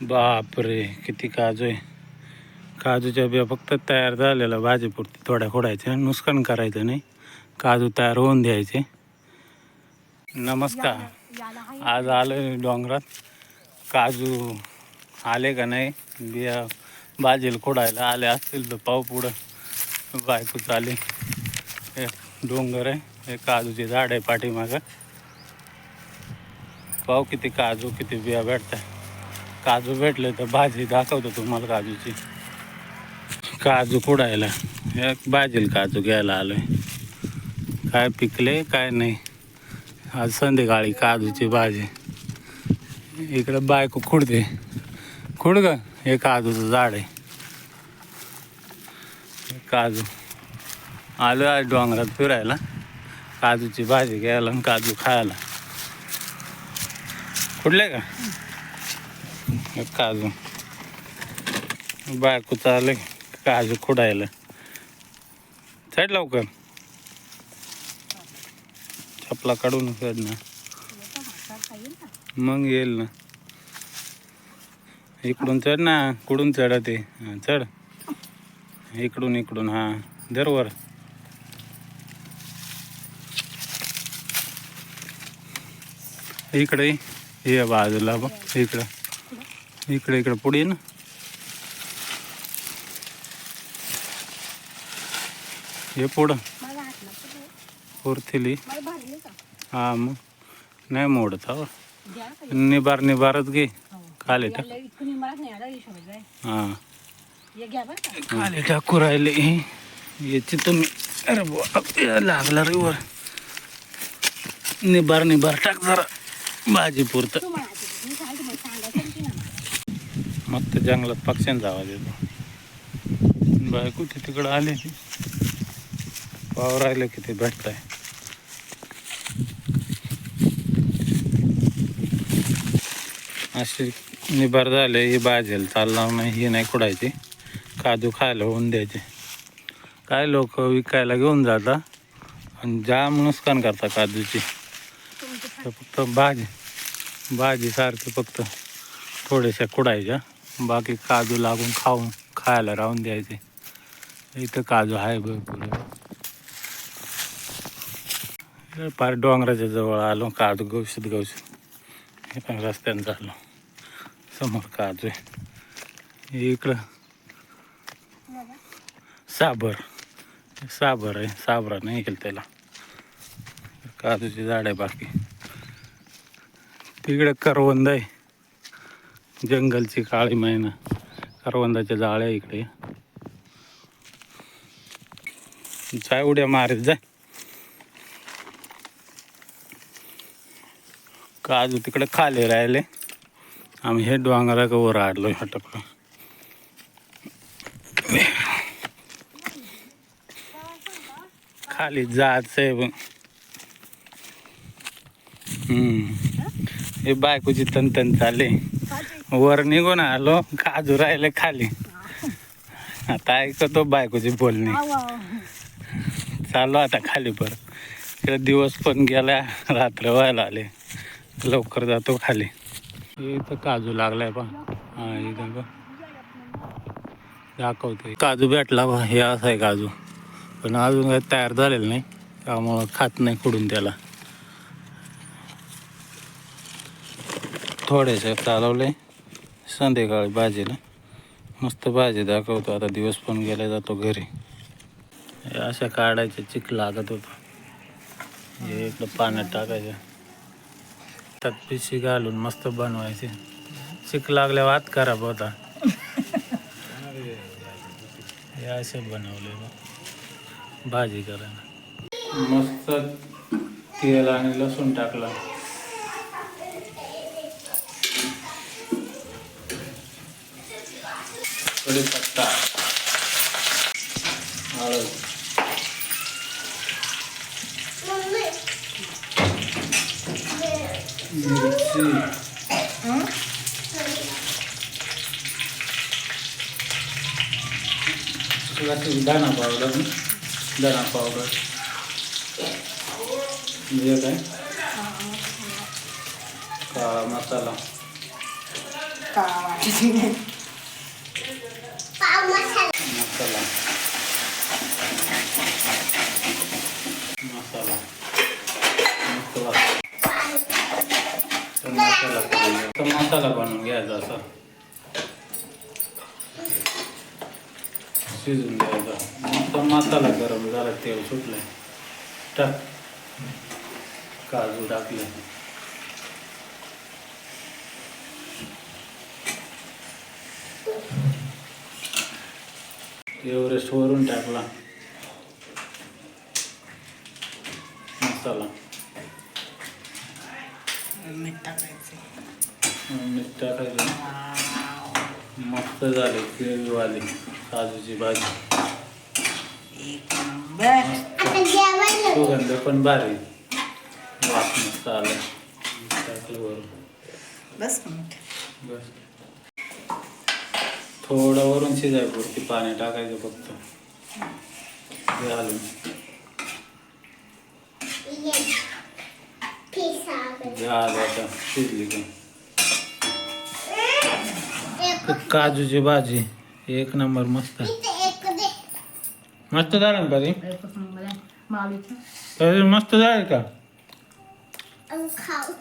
बापरे किती काजू आहे. काजूच्या बिया फक्त तयार झालेल्या भाजीपुरती थोड्या खोडायच्या नुकसान करायचं नाही. काजू तयार होऊन द्यायचे. नमस्कार. आज आलो डोंगरात. काजू आले का नाही? बिया भाजीला खोडायला आले असतील तर पाव पुढं. बायको चाले हे डोंगर आहे. हे काजूचे झाड आहे पाठीमागं. पाहू किती काजू किती बिया भेटतात काजू भेटले तर भाजी दाखवतो तुम्हाला काजूची. काजू कुडायला. एक भाजील काजू घ्यायला आलोय. काय पिकले काय नाही. आज संध्याकाळी काजूची भाजी. इकडं बायको खुडते. खुड ग हे काजूचं झाड आहे. काजू. आलो आज डोंगरात फिरायला. काजूची भाजी घ्यायला आणि काजू खायला. कुठले का? काजू बायको चालले काजू खुडायला. चढ लवकर. चपला काढून चढ ना. मग येईल ना. इकडून चढ ना कुडून चढ ते. चढ. इकडून इकडून हा दरवर इकडे ये बाजूला बघ इकडं. इकडे इकडे पुढे ना. हे पुढं. वरथिली हा. मग. नाही मोडत हा निबार निबारच घे. खाली टाक. हा. खाली टाकू राहिले. याची तुम्ही अरे या लागला रे वर. निबार निबार. टाक जरा. भाजी पुरतं मग तर जंगलात पक्ष्यांचा आवाज येतो. बायको ती तिकडं आले पाव राहिले किती भेटताय. अशी निभार झाले ही भाजेल चालणार नाही ही नाही कुडायची काजू खायला होऊन द्यायचे. काय लोक विकायला घेऊन जातात आणि जाम नुकसान करतात काजूची. तर फक्त भाजी भाजी सारखी फक्त थोड्याशा कुडायच्या बाकी काजू लागून खाऊन खायला राहून द्यायचे. इथं काजू आहे भरपूर. फार पार डोंगराच्या जवळ आलो काजू गवशीत गवशीत. हे पण रस्त्यानं झालो. समोर काजू आहे. इकडं साबर. साबर आहे. साबरा नाही केलं त्याला. काजूची झाड आहे बाकी. तिकडे करवंद आहे. जंगलची काळी मैना. करवंदाच्या जाळ्या इकडे. जाय उड्या मारीत जाय काजू तिकडे खाली राहिले. आम्ही हे डोंगरा वर आडलो हटकलो खाली जायचं आहे पण हम्म. हे बायकोची तन चालले. वर निघून आलो काजू राहिले खाली. आता ऐकतो बायकोची बोलणी. चाललो आता खाली परत इकडे दिवस पण गेला रात्र व्हायला आले. लवकर जातो खाली. इथं काजू लागलाय पा हा इथं बघ. दाखवते काजू भेटला बा हे असं आहे काजू. पण अजून काही तयार झालेलं नाही त्यामुळं खात नाही खुडून त्याला. थोडेसे चालवले. संध्याकाळी भाजीला. मस्त भाजी दाखवतो. आता दिवस पण गेला जातो घरी. अशा काढायच्या चिक लागत होतं. हे इकडं पाण्यात टाकायचं. त्यात पिशी घालून मस्त बनवायचे. चिक लागल्यावर हात खराब होता. हे असे बनवले भाजी करायला. मस्त तेल आणि लसूण टाकला. कढीपत्ता हळद मिरची थोडासा दाणा पावडर दाणा पावडर हे काय काळा मसाला खावा वाटते मसाला मसाला मस्त वास. तर मसाला करून तर मसाला बनवून घ्यायचा असा शिजून द्यायचा मस्त मसाला गरम झाला तेल सुटलंय. टाक. काजू टाकले. एव्हरेस्ट वरून टाकला. मसाला. मीठ टाकायचं. मीठ टाकायचं. मस्त झाली ग्रेव्हीवाली काजूची भाजी। एक नंबर। सुगंध पण भारी। मस्त आला टाकलं वरून। बस का मीठ बस। थोडं वरून शिजायपुरती पाणी टाकायचं फक्त. ते घालून झालं आता शिजली का काजूची भाजी. एक नंबर मस्त मस्त झालं ना बरी माऊलीचं तरी मस्त झालं का खाऊ